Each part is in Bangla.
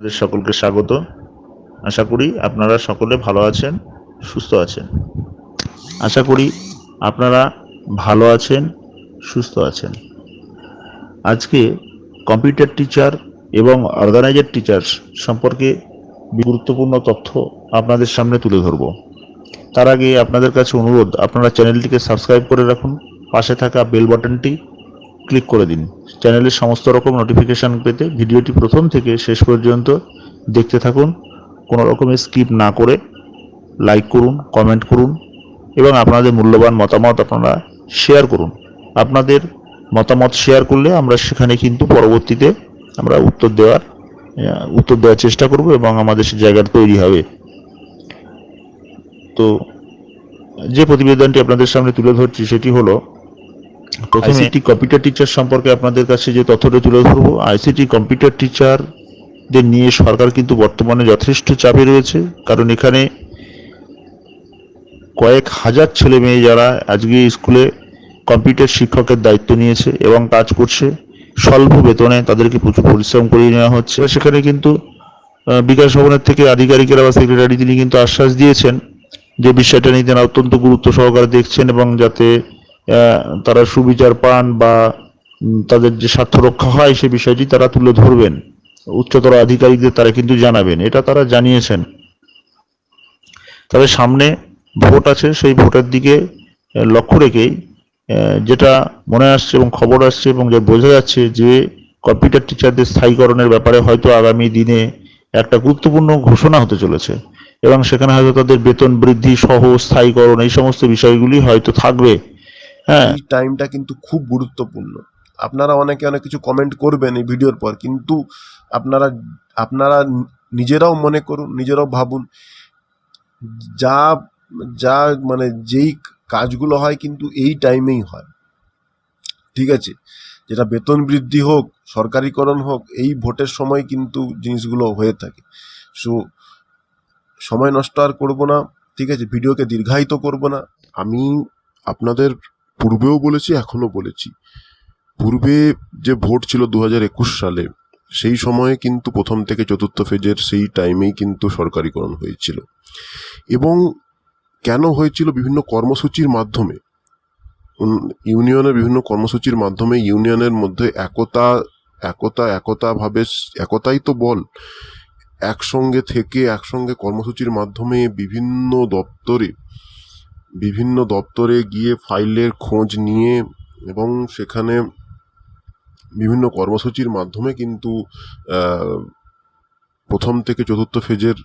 আপনাদের সকলকে স্বাগত। আশা করি আপনারা সকলে ভালো আছেন, সুস্থ আছেন। আশা করি আপনারা ভালো আছেন, সুস্থ আছেন। আজকে কম্পিউটার টিচার এবং অর্গানাইজার টিচার সম্পর্কে গুরুত্বপূর্ণ তথ্য আপনাদের সামনে তুলে ধরব। তার আগে আপনাদের কাছে অনুরোধ, আপনারা চ্যানেলটিকে সাবস্ক্রাইব করে রাখুন। পাশে থাকা বেল বাটনটি ক্লিক করে দিন। চ্যানেলের সমস্ত রকম নোটিফিকেশন পেতে ভিডিওটি প্রথম থেকে শেষ পর্যন্ত দেখতে থাকুন। কোনো রকমের স্কিপ না করে লাইক করুন কমেন্ট করুন এবং আপনাদের মূল্যবান মতামত আপনারা শেয়ার করুন। আপনাদের মতামত শেয়ার করলে আমরা সেখানে কিন্তু পরবর্তীতে আমরা উত্তর দেওয়ার উত্তর দেওয়ার চেষ্টা করব এবং আমাদের সে জায়গাটা তৈরি হবে। তো যে প্রতিবেদনটি আপনাদের সামনে তুলে ধরছি সেটি হলো আইসিটি কম্পিউটার টিচার সম্পর্কে আপনাদের কাছে যে তথ্যটা তুলে ধরবো আইসিটি কম্পিউটার টিচারদের নিয়ে সরকার কিন্তু বর্তমানে যথেষ্ট চাপে রয়েছে। কারণ এখানে কয়েক হাজার ছেলে মেয়ে যারা আজকে স্কুলে কম্পিউটার শিক্ষকের দায়িত্ব নিয়েছে এবং কাজ করছে, স্বল্প বেতনে তাদেরকে প্রচুর পরিশ্রম করিয়ে নেওয়া হচ্ছে। সেখানে কিন্তু বিকাশ ভবনের থেকে আধিকারিকেরা বা সেক্রেটারি তিনি কিন্তু আশ্বাস দিয়েছেন যে বিষয়টা নিয়ে তারা অত্যন্ত গুরুত্ব সহকারে দেখছেন এবং যাতে তারা সুবিচার পান বা তাদের যে স্বার্থ রক্ষা হয় সে বিষয়টি তারা তুলে ধরবেন। উচ্চতর আধিকারিকদের তারা কিন্তু জানাবেন। এটা তারা জানিয়েছেন। তবে সামনে ভোট আছে, সেই ভোটের দিকে লক্ষ্য রেখেই যেটা মনে আসছে এবং খবর আসছে এবং যা বোঝা যাচ্ছে যে কম্পিউটার টিচারদের স্থায়ীকরণের ব্যাপারে হয়তো আগামী দিনে একটা গুরুত্বপূর্ণ ঘোষণা হতে চলেছে এবং সেখানে হয়তো তাদের বেতন বৃদ্ধি সহ স্থায়ীকরণ এই সমস্ত বিষয়গুলি হয়তো থাকবে। এই টাইমটা কিন্তু খুব গুরুত্বপূর্ণ। আপনারা অনেকে অনেক কিছু কমেন্ট করবেন এই ভিডিওর পর, কিন্তু আপনারা আপনারা নিজেরাও মনে করুন, নিজেরাও ভাবুন, যা যা মানে যেই কাজগুলো হয় কিন্তু এই টাইমেই হয়। ঠিক আছে? যেটা বেতন বৃদ্ধি হোক, সরকারিকরণ হোক, এই ভোটের সময় কিন্তু জিনিসগুলো হয়ে থাকে। সো সময় নষ্ট আর করব না, ঠিক আছে? ভিডিওকে দীর্ঘায়িত করব না। আমি আপনাদের পূর্বেও বলেছি এখনও বলেছি। পূর্বে যে ভোট ছিল দু একুশ সালে, সেই সময়ে কিন্তু প্রথম থেকে চতুর্থ ফেজের সেই টাইমেই কিন্তু সরকারিকরণ হয়েছিল। এবং কেন হয়েছিল বিভিন্ন কর্মসূচির মাধ্যমে? ইউনিয়নের বিভিন্ন কর্মসূচির মাধ্যমে ইউনিয়নের মধ্যে একতা একতা, একতাভাবে, একতাই তো বল, একসঙ্গে থেকে একসঙ্গে কর্মসূচির মাধ্যমে বিভিন্ন দপ্তরে বিভিন্ন দপ্তরে গিয়ে ফাইলের খোঁজ নিয়ে এবং সেখানে বিভিন্ন কর্মসূচির মাধ্যমে কিন্তু প্রথম থেকে চতুর্থ ফেজের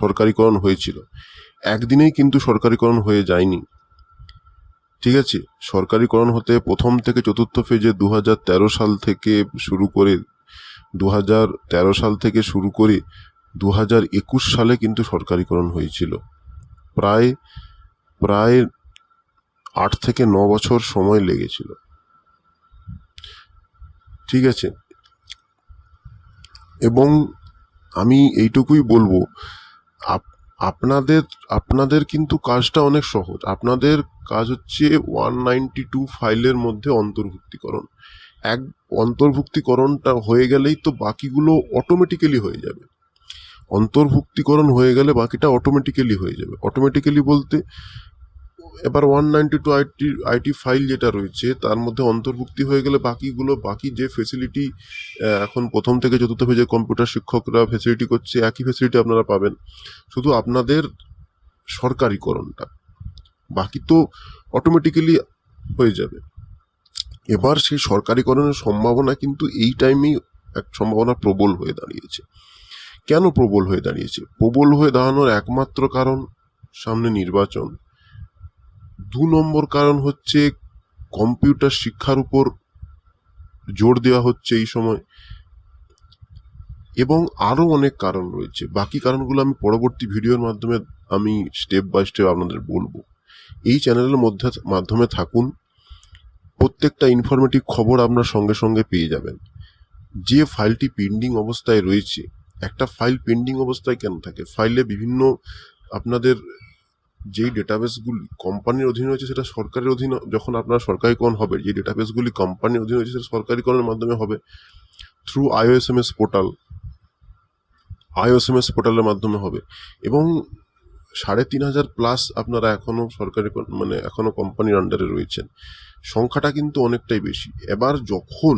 সরকারিকরণ হয়েছিল। একদিনেই কিন্তু সরকারিকরণ হয়ে যায়নি। ঠিক আছে? সরকারিকরণ হতে প্রথম থেকে চতুর্থ ফেজে দু হাজার তেরো সাল থেকে শুরু করে দু হাজার তেরো সাল থেকে শুরু করে দু হাজার একুশ সালে কিন্তু সরকারিকরণ হয়েছিল। প্রায় প্রায় আট থেকে ন বছর সময় লেগেছিল। ঠিক আছে? এবং আমি এইটুকুই বলব, আপ- আপনাদের আপনাদের কিন্তু কাজটা অনেক সহজ। আপনাদের কাজ হচ্ছে ওয়ান নাইনটি টু ফাইলের মধ্যে অন্তর্ভুক্তিকরণ। এক, অন্তর্ভুক্তিকরণটা হয়ে গেলেই তো বাকিগুলো অটোমেটিক্যালি হয়ে যাবে। অন্তর্ভুক্তিকরণ হয়ে গেলে বাকিটা অটোমেটিক্যালি হয়ে যাবে। অটোমেটিক্যালি বলতে এবার one ninety two IT IT file যেটা রয়েছে, তার মধ্যে অন্তর্ভুক্তি হয়ে গেলে বাকিগুলো, বাকি যে ফেসিলিটি এখন প্রথম থেকে চতুর্থ পেজে কম্পিউটার শিক্ষকরা ফেসিলিটি করছে, একই ফেসিলিটি আপনারা পাবেন। শুধু আপনাদের সরকারিকরণটা, বাকি তো অটোমেটিক্যালি হয়ে যাবে। এবার সেই সরকারিকরণের সম্ভাবনা কিন্তু এই টাইমেই এক সম্ভাবনা প্রবল হয়ে দাঁড়িয়েছে। কেন প্রবল হয়ে দাঁড়িয়েছে? প্রবল হয়ে দাঁড়ানোর একমাত্র কারণ সামনে নির্বাচন। দু নম্বর কারণ হচ্ছে কম্পিউটার শিক্ষার উপর জোর দেওয়া হচ্ছে এই সময়। এবং আরও অনেক কারণ রয়েছে। বাকি কারণগুলো আমি পরবর্তী ভিডিওর মাধ্যমে আমি স্টেপ বাই স্টেপ আপনাদের বলব। এই চ্যানেলের মধ্যে মাধ্যমে থাকুন। প্রত্যেকটা ইনফরমেটিভ খবর আপনার সঙ্গে সঙ্গে পেয়ে যাবেন। যে ফাইলটি পেন্ডিং অবস্থায় রয়েছে একটা ফাইল পেন্ডিং অবস্থায় কেন থাকে? ফাইলে বিভিন্ন আপনাদের যেই ডেটাবেসগুলি কোম্পানির অধীনে রয়েছে সেটা সরকারের অধীনে, যখন আপনার সরকারিকরণ হবে যে ডেটাবেসগুলি কোম্পানির অধীনে রয়েছে সেটা সরকারিকরণের মাধ্যমে হবে থ্রু আইওএসএমএস পোর্টাল আইওএসএমএস পোর্টালের মাধ্যমে হবে। এবং সাড়ে তিন হাজার প্লাস আপনারা এখনও সরকারি মানে এখনও কোম্পানির আন্ডারে রয়েছেন। সংখ্যাটা কিন্তু অনেকটাই বেশি। এবার যখন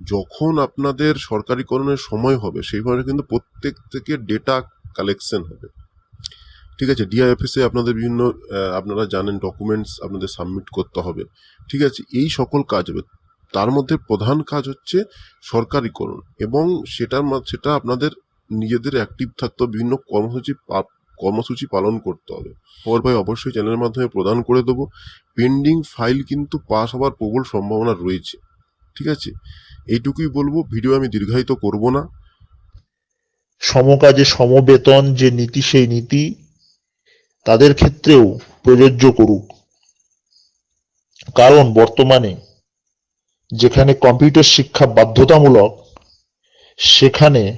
যখন আপনাদের সরকারিকরণের সময় হবে সেইভাবে কিন্তু প্রত্যেক থেকে ডেটা কালেকশন হবে। ঠিক আছে ডিআইএফএসে আপনাদের বিভিন্ন আপনারা জানেন ডকুমেন্টস আপনাদের সাবমিট করতে হবে। ঠিক আছে, এই সকল কাজ হবে। তার মধ্যে প্রধান কাজ হচ্ছে সরকারিকরণ এবং সেটার সেটা আপনাদের নিজেদের অ্যাক্টিভ থাকতে বিভিন্ন কর্মসূচি কর্মসূচি পালন করতে হবে। খবর ভাই অবশ্যই চ্যানেলের মাধ্যমে প্রদান করে দেবো। পেন্ডিং ফাইল কিন্তু পাস হওয়ার প্রবল সম্ভাবনা রয়েছে। ঠিক আছে? এইটুকুই বলব, ভিডিও আমি দীর্ঘায়িত করব না। সমকাজে সমবেতন যে নীতি, সেই নীতি তাদের ক্ষেত্রেও প্রযোজ্য করুক। কারণ বর্তমানে যেখানে কম্পিউটার শিক্ষা বাধ্যতামূলক, সেখানে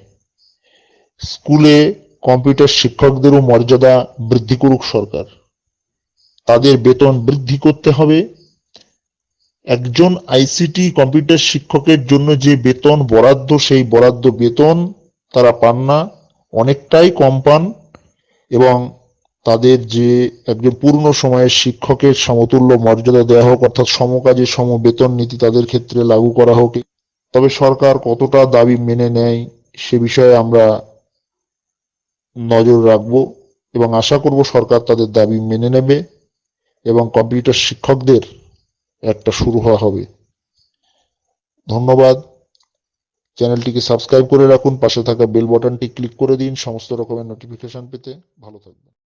স্কুলে কম্পিউটার শিক্ষকদেরও মর্যাদা বৃদ্ধি করুক সরকার। তাদের বেতন বৃদ্ধি করতে হবে। একজন আইসিটি কম্পিউটার শিক্ষকের জন্য যে বেতন বরাদ্দ, সেই বরাদ্দ বেতন তারা পান না। অনেকটাই কম পান এবং তাদের যে একজন পূর্ণ সময়ের শিক্ষকের সমতুল্য মর্যাদা দেওয়া হোক, অর্থাৎ সমকাজে সম বেতন নীতি তাদের ক্ষেত্রে লাগু করা হোক। তবে সরকার কতটা দাবি মেনে নেয় সে বিষয়ে আমরা নজর রাখব এবং আশা করব সরকার তাদের দাবি মেনে নেবে এবং কম্পিউটার শিক্ষকদের একটা শুরু হওয়া হবে। ধন্যবাদ। চ্যানেলটিকে সাবস্ক্রাইব করে রাখুন। পাশে থাকা বেল বাটনটি ক্লিক করে দিন। সমস্ত রকমের নোটিফিকেশন পেতে ভালো থাকবেন।